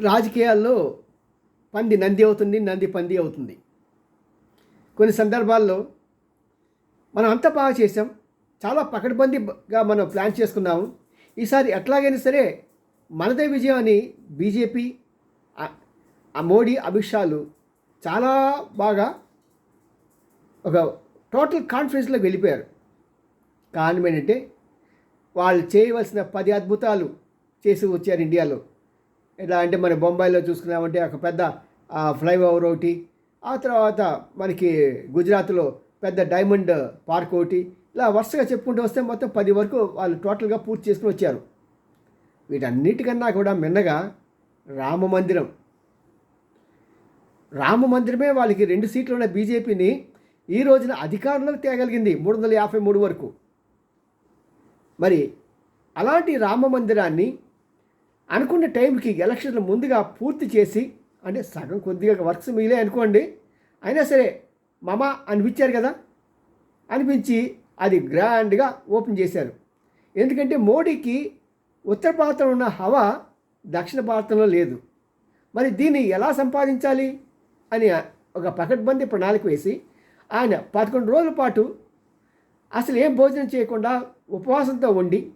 రాజకీయాల్లో పంది నంది అవుతుంది నంది పంది అవుతుంది. కొన్ని సందర్భాల్లో మనం అంతా బాగా చేసాం చాలా పకడ్బందీగా మనం ప్లాన్ చేసుకున్నాము. ఈసారి ఎట్లాగైనా సరే మనదే విజయం అని బీజేపీ ఆ- మోడీ అమిత్ షాలు చాలా బాగా ఒక టోటల్ కాన్ఫిడెన్స్లోకి వెళ్ళిపోయారు. కారణం ఏంటంటే వాళ్ళు చేయవలసిన పది అద్భుతాలు చేసి వచ్చారు ఇండియాలో. ఎలా అంటే మన బొంబాయిలో చూసుకున్నామంటే ఒక పెద్ద ఫ్లైఓవర్ ఒకటి. ఆ తర్వాత మనకి గుజరాత్లో పెద్ద డైమండ్ పార్క్ ఒకటి. ఇలా వరుసగా చెప్పుకుంటూ వస్తే మొత్తం పది వరకు వాళ్ళు టోటల్గా పూర్తి చేసుకుని వచ్చారు. వీటన్నిటికన్నా కూడా మిన్నగా రామ మందిరం. రామ మందిరమే వాళ్ళకి రెండు సీట్లు ఉన్న బీజేపీని ఈ రోజున అధికారంలోకి తేగలిగింది మూడు వందల యాభై మూడు వరకు. మరి అలాంటి రామ మందిరాన్ని అనుకున్న టైంకి ఎలక్షన్లు ముందుగా పూర్తి చేసి అంటే సగం కొద్దిగా వర్క్స్ మిగిలే అనుకోండి అయినా సరే మమ అనిపించారు కదా? అనిపించి అది గ్రాండ్గా ఓపెన్ చేశారు. ఎందుకంటే మోడీకి ఉత్తర భారతంలో ఉన్న హవా దక్షిణ భారతంలో లేదు. మరి దీన్ని ఎలా సంపాదించాలి అని ఒక పకడ్బందీ ప్రణాళిక వేసి ఆయన పదకొండు రోజుల పాటు అసలు ఏం భోజనం చేయకుండా ఉపవాసంతో ఉండి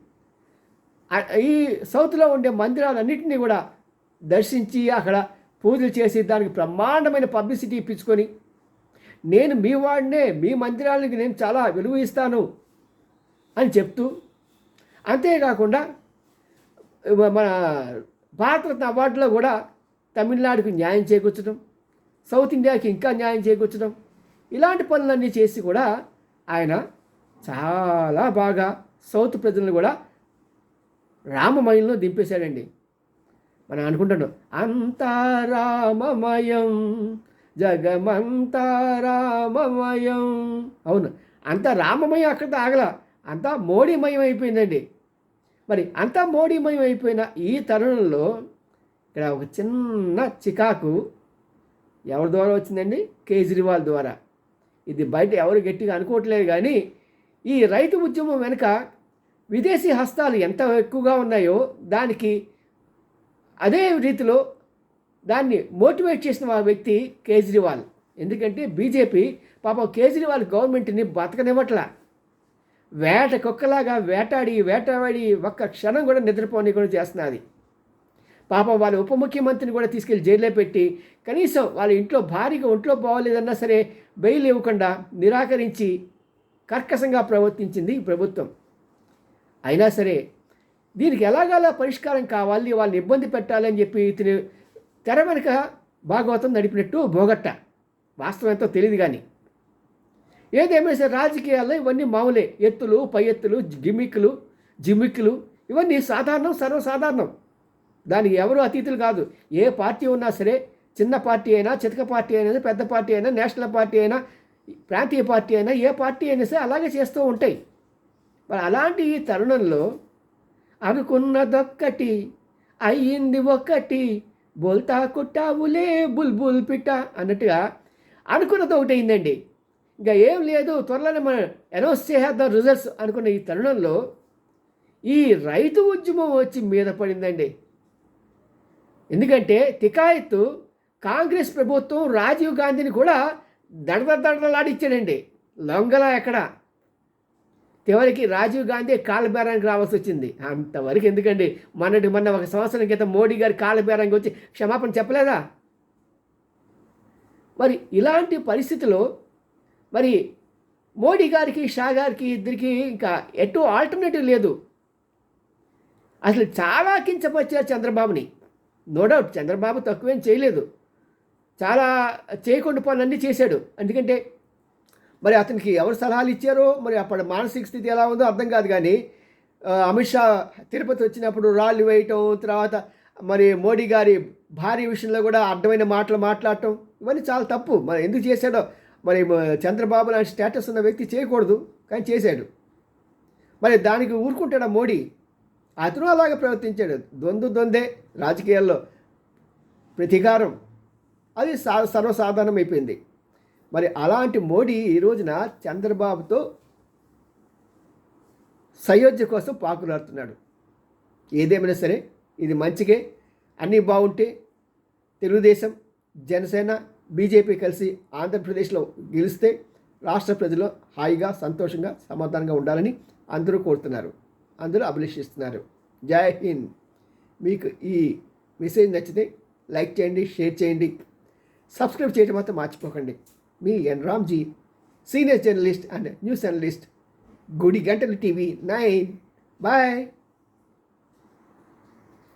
ఈ సౌత్లో ఉండే మందిరాలన్నింటినీ కూడా దర్శించి అక్కడ పూజలు చేసి దానికి బ్రహ్మాండమైన పబ్లిసిటీ ఇప్పించుకొని నేను మీ వాడినే మీ మందిరాలకి నేను చాలా విలువ ఇస్తాను అని చెప్తూ అంతేకాకుండా మన భారతరత్న అవార్డులో కూడా తమిళనాడుకు న్యాయం చేకూర్చడం సౌత్ ఇండియాకి ఇంకా న్యాయం చేకూర్చడం ఇలాంటి పనులన్నీ చేసి కూడా ఆయన చాలా బాగా సౌత్ ప్రజలను కూడా రామమయంలో దింపేశాడండి. మనం అనుకుంటున్నాం అంతా రామమయం జగమంతా రామమయం అవును అంత రామమయం అక్కడ ఆగల అంతా మోడీమయం అయిపోయిందండి. మరి అంతా మోడీమయం అయిపోయిన ఈ తరుణంలో ఇక్కడ ఒక చిన్న చికాకు ఎవరి ద్వారా వచ్చిందండి? కేజ్రీవాల్ ద్వారా. ఇది బయట ఎవరు గట్టిగా అనుకోవట్లేదు కానీ ఈ రైతు ఉద్యమం వెనుక విదేశీ హస్తాలు ఎంత ఎక్కువగా ఉన్నాయో దానికి అదే రీతిలో దాన్ని మోటివేట్ చేసిన వ్యక్తి కేజ్రీవాల్. ఎందుకంటే బీజేపీ పాపం కేజ్రీవాల్ గవర్నమెంట్ని బతకనివ్వట్లా. వేట కుక్కలాగా వేటాడి వేటాడి ఒక్క క్షణం కూడా నిద్రపోనీకుండా చేస్తున్నది. పాపం వాళ్ళ ఉప ముఖ్యమంత్రిని కూడా తీసుకెళ్ళి జైల్లో పెట్టి కనీసం వాళ్ళ ఇంట్లో భారీగా ఒంట్లో బాగోలేదన్నా సరే బెయిల్ ఇవ్వకుండా నిరాకరించి కర్కశంగా ప్రవర్తించింది ఈ ప్రభుత్వం. అయినా సరే దీనికి ఎలాగలా పరిష్కారం కావాలి వాళ్ళని ఇబ్బంది పెట్టాలని చెప్పి ఇతని తెర వెనుక భాగవతం నడిపినట్టు బోగట్ట. వాస్తవం ఎంతో తెలియదు కానీ. ఏదేమైనా సరే రాజకీయాల్లో ఇవన్నీ మామూలే. ఎత్తులు పై ఎత్తులు గిమిక్కులు జిమ్మిక్కులు ఇవన్నీ సాధారణం సర్వసాధారణం. దానికి ఎవరు అతీతులు కాదు. ఏ పార్టీ ఉన్నా సరే చిన్న పార్టీ అయినా చితక పార్టీ అయినా పెద్ద పార్టీ అయినా నేషనల్ పార్టీ అయినా ప్రాంతీయ పార్టీ అయినా ఏ పార్టీ అయినా సరే అలాగే చేస్తూ ఉంటాయి. మరి అలాంటి ఈ తరుణంలో అనుకున్నదొక్కటి అయ్యింది ఒక్కటి బోల్తా కుట్టావులే బుల్బుల్ పిట్ట అన్నట్టుగా అనుకున్నది ఒకటి అయిందండి. ఇంకా ఏం లేదు త్వరలోనే మనం అనౌన్స్ చేసేద్దాం రిజల్ట్స్ అనుకున్న ఈ తరుణంలో ఈ రైతు ఉద్యమం వచ్చి మీద పడిందండి. ఎందుకంటే తికాయత్తు కాంగ్రెస్ ప్రభుత్వం రాజీవ్ గాంధీని కూడా దడద దడదలాడిచ్చాడండి లొంగల ఎక్కడ. చివరికి రాజీవ్ గాంధీ కాలబేరానికి రావాల్సి వచ్చింది. అంతవరకు ఎందుకండి? మొన్నటి మొన్న ఒక సంవత్సరం క్రితం మోడీ గారి కాలబేరానికి వచ్చి క్షమాపణ చెప్పలేదా? మరి ఇలాంటి పరిస్థితిలో మరి మోడీ గారికి షా గారికి ఇద్దరికి ఇంకా ఎటు ఆల్టర్నేటివ్ లేదు. అసలు చాలా కించపరిచారు చంద్రబాబుని. నో డౌట్ చంద్రబాబు తక్కువేం చేయలేదు. చాలా చేయకుండా పనులన్నీ చేశాడు. ఎందుకంటే మరి అతనికి ఎవరు సలహాలు ఇచ్చారో మరి అప్పటి మానసిక స్థితి ఎలా ఉందో అర్థం కాదు కానీ అమిత్ షా తిరుపతి వచ్చినప్పుడు రాళ్ళు వేయటం తర్వాత మరి మోడీ గారి భార్య విషయంలో కూడా అర్థమైన మాటలు మాట్లాడటం ఇవన్నీ చాలా తప్పు. మరి ఎందుకు చేశాడో మరి చంద్రబాబు లాంటి స్టేటస్ ఉన్న వ్యక్తి చేయకూడదు కానీ చేశాడు. మరి దానికి ఊరుకుంటాడా మోడీ? అతను అలాగే ప్రవర్తించాడు. ద్వంద్వ దొందే రాజకీయాల్లో ప్రతీకారం. అది సా సర్వసాధారణం అయిపోయింది మరి అలాంటి మోడీ ఈ రోజున చంద్రబాబుతో సయోధ్య కోసం పాకులాడుతున్నాడు. ఏదేమైనా సరే ఇది మంచిగా అన్నీ బాగుంటే తెలుగుదేశం జనసేన బీజేపీ కలిసి ఆంధ్రప్రదేశ్లో గెలిస్తే రాష్ట్ర ప్రజలు హాయిగా సంతోషంగా సమాధానంగా ఉండాలని అందరూ కోరుతున్నారు. అందరూ అభిలషిస్తున్నారు. జై హింద్. మీకు ఈ మెసేజ్ నచ్చితే లైక్ చేయండి షేర్ చేయండి. సబ్స్క్రైబ్ చేయడం మాత్రం మర్చిపోకండి. me and Ramji, senior journalist and news analyst, Goody Gantel TV 9. Bye.